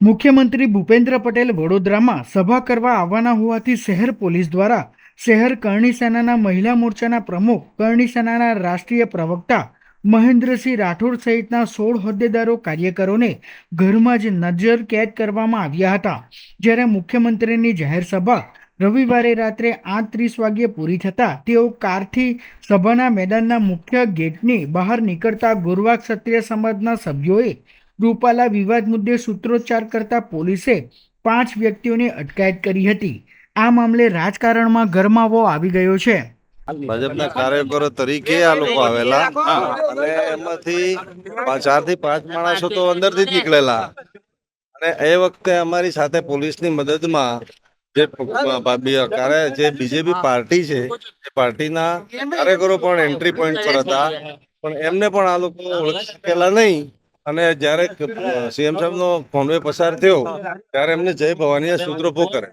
મુખ્યમંત્રી ભૂપેન્દ્ર પટેલ વડોદરામાં સભા કરવા આવવાના હોવાથી શહેર પોલીસ દ્વારા શહેર કરણી સેનાના મહિલા મોરચાના પ્રમુખ, કરણી સેનાના રાષ્ટ્રીય પ્રવક્તા મહેન્દ્રસિંહ રાઠોડ સહિતના સોળ હોદ્દેદારો કાર્યકરોને ઘરમાં જ નજર કેદ કરવામાં આવ્યા હતા. જ્યારે મુખ્યમંત્રીની જાહેર સભા રવિવારે રાત્રે આઠ ત્રીસ વાગ્યે પૂરી થતાં તેઓ કારથી સભાના મેદાનના મુખ્ય ગેટની બહાર નીકળતા ગોરવા ક્ષત્રિય સમાજના સભ્યોએ રૂપાલા વિવાદ મુદ્દે સૂત્રોચ્ચાર કરતા પોલીસે પાંચ વ્યક્તિઓની અટકાયત કરી હતી. આ મામલે રાજકારણમાં ગરમાવો આવી ગયો છે. ભાજપના કાર્યકરો તરીકે આ લોકો આવેલા. અને એમાંથી ચારથી પાંચ માણસો તો અંદરથી જ નીકળેલા. અને એ વખતે અમારી સાથે પોલીસની મદદમાં જે જે બીજેપી પાર્ટી છે એ પાર્ટીના કાર્યકરો પણ એન્ટ્રી પોઈન્ટ પર હતા. પણ એમને પણ આ લોકો ઓળખી શકેલા નહીં. અને જ્યારે સીએમ સાહેબનો ફોનવે પસાર થયો ત્યારે એમને જય ભવાનીએ સૂત્રો કરે